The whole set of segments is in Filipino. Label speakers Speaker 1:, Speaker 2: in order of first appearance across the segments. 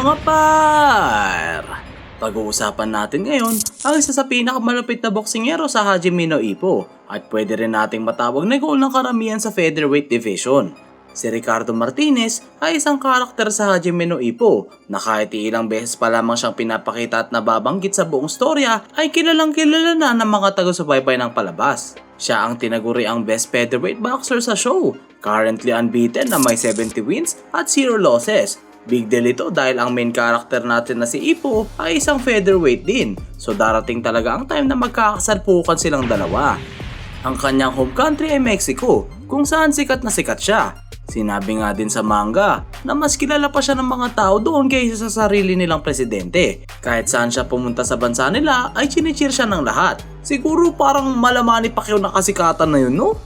Speaker 1: Mga par! Pag-uusapan natin ngayon ang isa sa pinakamalupit na boksingero sa Hajime no Ippo at pwede rin nating matawag na goal ng karamihan sa featherweight division. Si Ricardo Martinez ay isang karakter sa Hajime no Ippo na kahit ilang beses pa lamang siyang pinapakita at nababanggit sa buong storya ay kilalang kilala na ng mga taga-subaybay ng palabas. Siya ang tinaguri ang best featherweight boxer sa show, currently unbeaten na may 70 wins at 0 losses Big deal ito dahil ang main character natin na si Ipo ay isang featherweight din. So darating talaga ang time na magkakasalpukan silang dalawa. Ang kanyang home country ay Mexico, kung saan sikat na sikat siya. Sinabi nga din sa manga na mas kilala pa siya ng mga tao doon kaysa sa sarili nilang presidente. Kahit saan siya pumunta sa bansa nila ay chinicheer siya ng lahat. Siguro parang malamani Pacquiao na kasikatan na yun, no?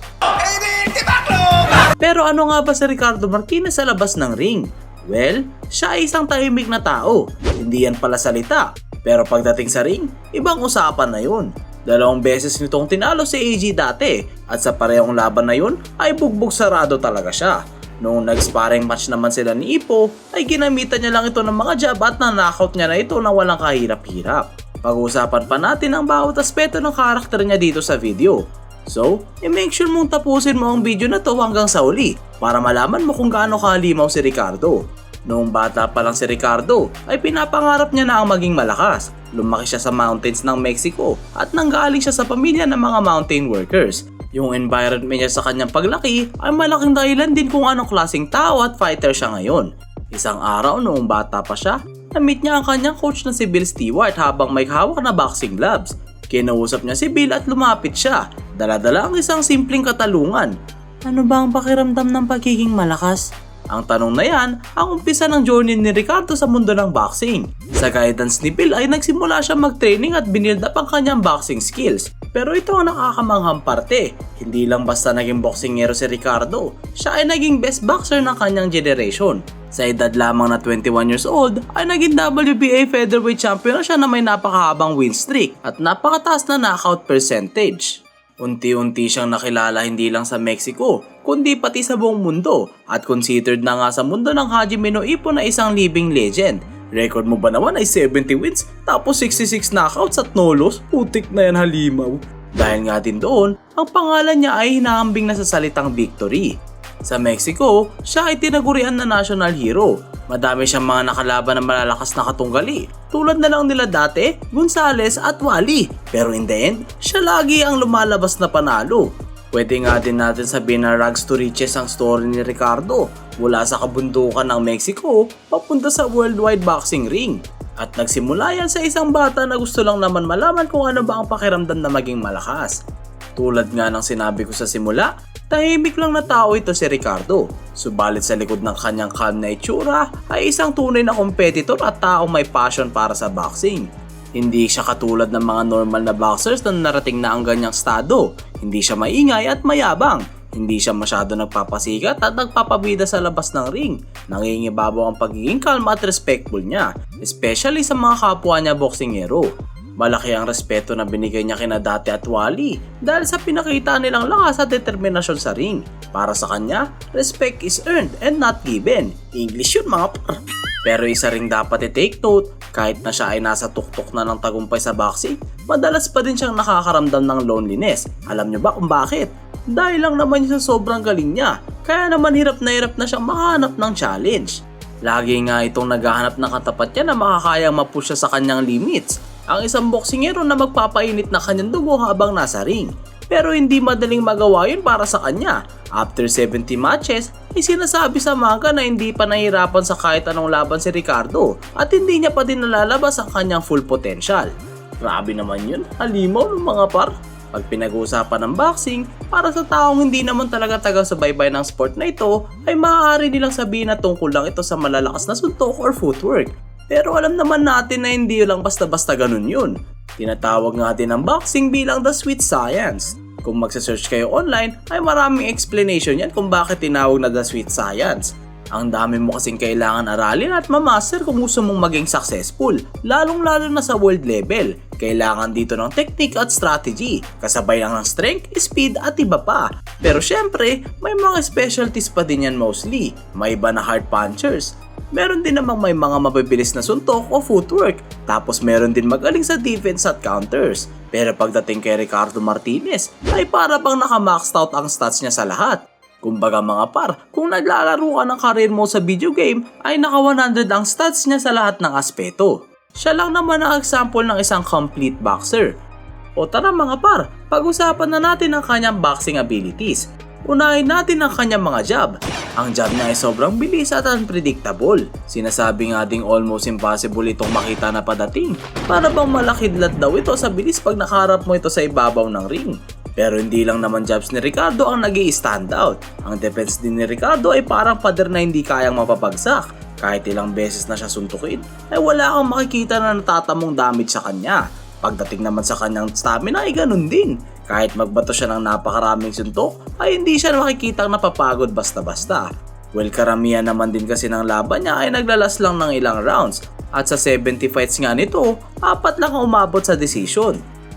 Speaker 1: Pero ano nga ba si Ricardo Martinez sa labas ng ring? Well, siya ay isang tahimik na tao. Hindi yan pala salita. Pero pagdating sa ring, ibang usapan na yun. Dalawang beses nitong tinalo si AG dati at sa parehong laban na yun ay bugbog sarado talaga siya. Noong nag-sparring match naman sila ni Ipo ay ginamitan niya lang ito ng mga jab at na-knockout niya na ito na walang kahirap-hirap. Pag-uusapan pa natin ang bawat aspeto ng karakter niya dito sa video. So, i-make sure mong tapusin mo ang video na to hanggang sa uli para malaman mo kung gaano kahalimaw si Ricardo. Noong bata pa lang si Ricardo ay pinapangarap niya na ang maging malakas. Lumaki siya sa mountains ng Mexico at nanggaling siya sa pamilya ng mga mountain workers. Yung environment niya sa kanyang paglaki ay malaking dahilan din kung anong klaseng tao at fighter siya ngayon. Isang araw noong bata pa siya, na-meet niya ang kanyang coach na si Bill Stewart habang may hawak na boxing gloves. Kinausap niya si Bill at lumapit siya. Daladala ang isang simpleng katalungan. Ano ba ang pakiramdam ng pagiging malakas? Ang tanong na yan ang umpisa ng journey ni Ricardo sa mundo ng boxing. Sa guidance ni Bill ay nagsimula siya mag-training at binild up ang kanyang boxing skills. Pero ito ang nakakamanghang parte. Hindi lang basta naging boksingero si Ricardo, siya ay naging best boxer ng kanyang generation. Sa edad lamang na 21 years old, ay naging WBA featherweight champion na siya na may napakahabang win streak at napakataas na knockout percentage. Unti-unti siyang nakilala hindi lang sa Mexico, kundi pati sa buong mundo at considered na nga sa mundo ng Hajime no Ippo na isang living legend. Record mo ba naman ay 70 wins tapos 66 knockouts at no loss? Putik na yan halimaw. Dahil nga din doon, ang pangalan niya ay hinahambing na sa salitang victory. Sa Mexico, siya ay tinagurian na national hero. Madami siyang mga nakalaban na malalakas na katunggali. Tulad na lang nila dati, Gonzales at Wally. Pero in the end, siya lagi ang lumalabas na panalo. Pwede nga din natin sabihin na rags to riches ang story ni Ricardo. Mula sa kabundukan ng Mexico, papunta sa worldwide boxing ring. At nagsimula yan sa isang bata na gusto lang naman malaman kung ano ba ang pakiramdam na maging malakas. Tulad nga ng sinabi ko sa simula, tahimik lang na tao ito si Ricardo. Subalit sa likod ng kanyang calm na itsura ay isang tunay na competitor at taong may passion para sa boxing. Hindi siya katulad ng mga normal na boxers na narating na ang ganyang estado. Hindi siya maingay at mayabang. Hindi siya masyado nagpapasikat at nagpapabida sa labas ng ring. Nangingibabaw ang pagiging calm at respectful niya, especially sa mga kapwa niya boksingero. Malaki ang respeto na binigay niya kina Dati at Wally dahil sa pinakita nilang lakas at determinasyon sa ring. Para sa kanya, respect is earned and not given. English yun mga par. Pero isa ring dapat i-take note, kahit na siya ay nasa tuktok na ng tagumpay sa boxing, madalas pa din siyang nakakaramdam ng loneliness. Alam niyo ba kung bakit? Dahil lang naman sa sobrang galing niya, kaya naman hirap na hirap na siyang makahanap ng challenge. Lagi nga itong naghahanap ng katapat niya na makakayang mapush siya sa kanyang limits ang isang boksingero na magpapainit na kanyang dugo habang nasa ring. Pero hindi madaling magawa yun para sa kanya. After 70 matches, ay sinasabi sa manga na hindi pa nahirapan sa kahit anong laban si Ricardo at hindi niya pa din nalalabas ang kanyang full potential. Grabe naman yun, halimaw ng mga par. Pag pinag-uusapan ng boxing, para sa taong hindi naman talaga taga-subaybay ng sport na ito, ay maaari nilang sabihin na tungkol lang ito sa malalakas na suntok or footwork. Pero alam naman natin na hindi lang basta-basta ganun yun. Tinatawag nga din ang boxing bilang the sweet science. Kung magsa-search kayo online, ay maraming explanation yan kung bakit tinawag na the sweet science. Ang dami mo kasing kailangan aralin at mamaster kung gusto mong maging successful, lalong-lalo na sa world level. Kailangan dito ng technique at strategy, kasabay lang ng strength, speed at iba pa. Pero syempre, may mga specialties pa din yan mostly. May iba na hard punchers, meron din namang may mga mabibilis na suntok o footwork. Tapos meron din magaling sa defense at counters. Pero pagdating kay Ricardo Martinez, ay para bang naka-maxed out ang stats niya sa lahat. Kumbaga mga par, kung naglalaro ka ng career mo sa video game, ay naka 100 ang stats niya sa lahat ng aspeto. Siya lang naman ang example ng isang complete boxer. O tara mga par, pag-usapan na natin ang kanyang boxing abilities. Unahin natin ang kanyang mga jab. Ang jab niya ay sobrang bilis at unpredictable. Sinasabi nga ding almost impossible itong makita na padating. Para bang malakidlat daw ito sa bilis pag nakaharap mo ito sa ibabaw ng ring. Pero hindi lang naman jabs ni Ricardo ang nag stand out. Ang defense din ni Ricardo ay parang pader na hindi kayang mapapagsak. Kahit ilang beses na siya suntukin, ay wala kang makikita na natatamong damage sa kanya. Pagdating naman sa kanyang stamina ay ganun din. Kahit magbato siya ng napakaraming suntok, ay hindi siya makikitang napapagod basta-basta. Well, karamihan naman din kasi ng laban niya ay naglalas lang ng ilang rounds. At sa 70 fights nga nito, apat lang ang umabot sa decision.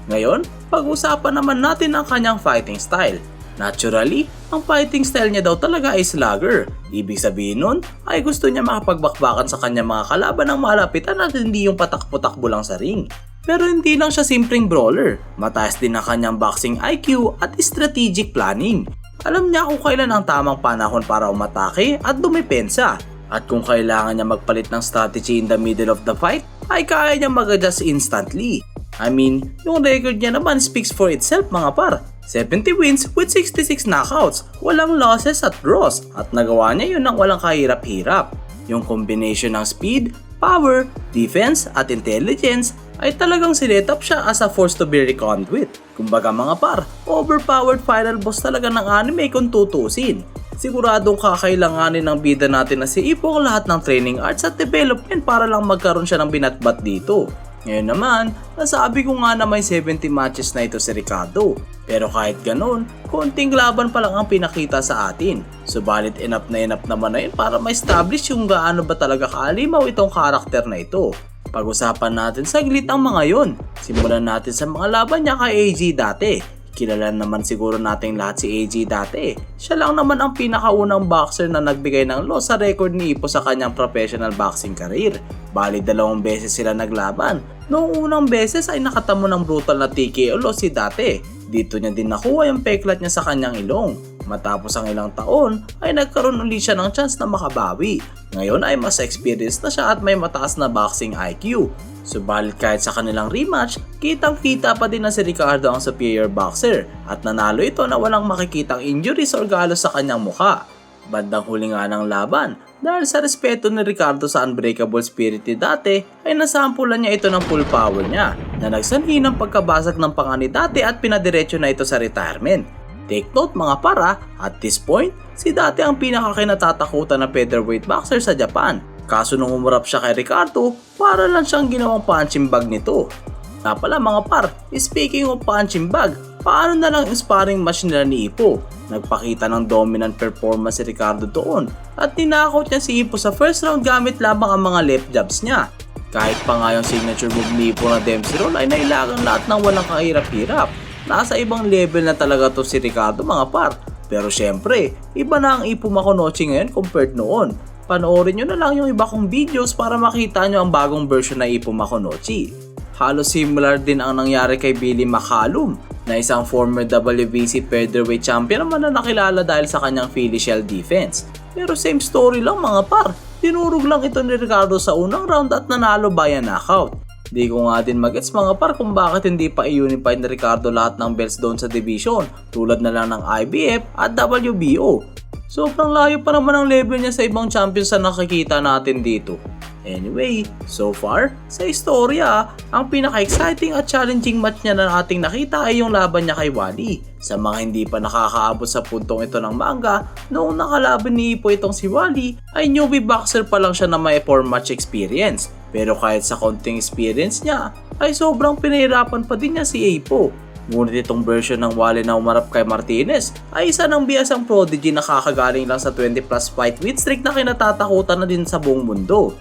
Speaker 1: Ngayon, pag-usapan naman natin ang kanyang fighting style. Naturally, ang fighting style niya daw talaga ay slugger. Ibig sabihin nun ay gusto niya makapagbakbakan sa kanyang mga kalaban ng malapitan at hindi yung patakbo-takbo lang sa ring. Pero hindi lang siya simpleng brawler. Mataas din ang kanyang boxing IQ at strategic planning. Alam niya kung kailan ang tamang panahon para umatake at dumepensa. At kung kailangan niya magpalit ng strategy in the middle of the fight, ay kaya niya mag-adjust instantly. I mean, yung record niya naman speaks for itself mga par. 70 wins with 66 knockouts, walang losses at draws, at nagawa niya yun ng walang kahirap-hirap. Yung combination ng speed, power, defense, at intelligence ay talagang sinetap siya as a force to be reckoned with. Kumbaga mga par, overpowered final boss talaga ng anime kung tutusin. Siguradong kakailanganin ng bida natin na si Ipo ang lahat ng training arts at development para lang magkaroon siya ng binatbat dito. Ngayon naman, nasabi ko nga na may 70 matches na ito si Ricardo. Pero kahit ganun, konting laban pa lang ang pinakita sa atin. Subalit enough na enough naman na yun para ma-establish yung gaano ba talaga kaalimaw itong karakter na ito. Pag-usapan natin saglit ang mga yon. Simulan natin sa mga laban niya kay AG dati. Kilala naman siguro nating lahat si AG dati. Siya lang naman ang pinakaunang boxer na nagbigay ng loss sa record ni Ipo sa kanyang professional boxing career. Bali dalawang beses sila naglaban. Noong unang beses ay nakatamo ng brutal na TKO loss si dati. Dito niya din nakuha yung peklat niya sa kanyang ilong. Matapos ang ilang taon ay nagkaroon ulit siya ng chance na makabawi. Ngayon ay mas experienced na siya at may mataas na boxing IQ. Subalit kahit sa kanilang rematch, kitang kita pa din na si Ricardo ang superior boxer at nanalo ito na walang makikitang injuries or galos sa kanyang mukha. Bandang huli nga ng laban, dahil sa respeto ni Ricardo sa unbreakable spirit ni dati, ay nasampulan niya ito ng full power niya na nagsanhi ng pagkabasag ng panga ni dati at pinadiretso na ito sa retirement. Take note mga para, at this point, si dati ang pinakakinatatakutan na featherweight boxer sa Japan Kaso nung umurap siya kay Ricardo, para lang siyang ginawang punching bag nito. Nga pala mga par, speaking of punching bag, paano na lang yung sparring match nila ni Ipo? Nagpakita ng dominant performance si Ricardo doon at tinakot niya si Ipo sa first round gamit lamang ang mga left jabs niya. Kahit pa nga yung signature move ni Ipo na Dempsey Roll ay nailagang lahat ng walang kahirap-hirap. Nasa ibang level na talaga to si Ricardo mga par. Pero syempre, iba na ang Ipo Makonochi ngayon compared noon panoorin nyo na lang yung iba kong videos para makita nyo ang bagong version na Ipo Makonochi. Halos similar din ang nangyari kay Billy McCallum na isang former WBC featherweight champion naman na nakilala dahil sa kanyang Philly Shell defense. Pero same story lang mga par, tinurog lang ito ni Ricardo sa unang round at nanalo via knockout. Di ko nga din magets mga par kung bakit hindi pa i-unify ni Ricardo lahat ng belts doon sa division tulad na lang ng IBF at WBO Sobrang layo pa naman ang level niya sa ibang champions na nakikita natin dito. Anyway, so far, sa istorya, ang pinaka-exciting at challenging match niya na ating nakita ay yung laban niya kay Wally. Sa mga hindi pa nakakaabot sa puntong ito ng manga, noong nakalaban ni Ipo itong si Wally, ay newbie boxer pa lang siya na may 4 match experience. Pero kahit sa konting experience niya, ay sobrang pinahirapan pa din niya si Ipo. Ngunit itong version ng Wally na umarap kay Martinez ay isa ng biyasang prodigy na kakagaling lang sa 20 plus fight with streak na kinatatakutan na din sa buong mundo.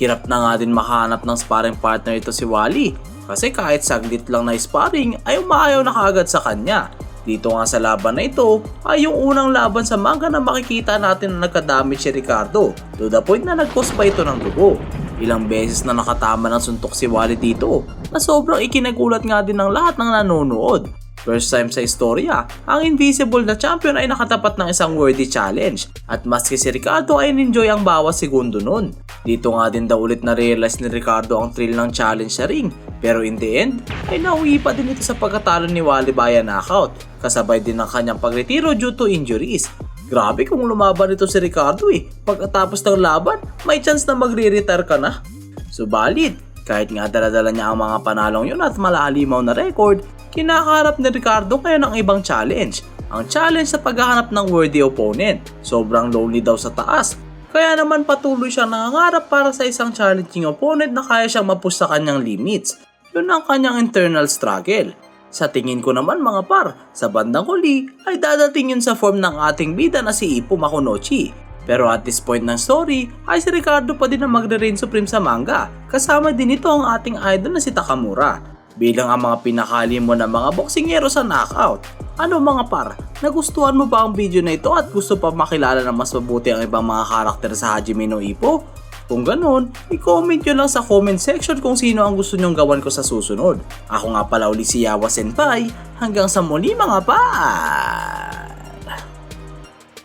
Speaker 1: Hirap na nga din makahanap ng sparring partner ito si Wally kasi kahit saglit lang na sparring ay umaayaw na kaagad sa kanya. Dito nga sa laban na ito ay yung unang laban sa manga na makikita natin na nagka-damage si Ricardo to the point na nagkos pa ito ng dugo. Ilang beses na nakatama ng suntok si Wally dito na sobrang ikinagulat nga din ng lahat ng nanonood. First time sa istorya, ang Invisible na champion ay nakatapat ng isang worthy challenge at maski si Ricardo ay enjoy ang bawat segundo nun. Dito nga din daw ulit na-realize ni Ricardo ang thrill ng challenge sa ring pero in the end ay nauwi pa din ito sa pagkatalo ni Wally via knockout kasabay din ng kanyang pagretiro due to injuries. Grabe kung lumaban ito si Ricardo eh. Pagkatapos ng laban, may chance na magre-retire ka na. Subalit, kahit nga daladala niya ang mga panalong yun at malalimaw na record, kinakaharap ni Ricardo ngayon ang ibang challenge. Ang challenge sa paghahanap ng worthy opponent. Sobrang lonely daw sa taas. Kaya naman patuloy siyang nangangarap para sa isang challenging opponent na kaya siyang mapush sa kanyang limits. Yun ang kanyang internal struggle. Sa tingin ko naman mga par, sa bandang huli ay dadating yun sa form ng ating bida na si Ippo Makunochi. Pero at this point ng story ay si Ricardo pa din ang magre-reign supreme sa manga. Kasama din ito ang ating idol na si Takamura. Bilang ang mga pinakali mo ng mga boksingero sa knockout. Ano mga par, nagustuhan mo ba ang video na ito at gusto pa makilala ng mas mabuti ang ibang mga karakter sa Hajime no Ippo? Kung ganun, i-comment nyo lang sa comment section kung sino ang gusto nyong gawan ko sa susunod. Ako nga pala uli si Yawa Senpai. Hanggang sa muli mga par!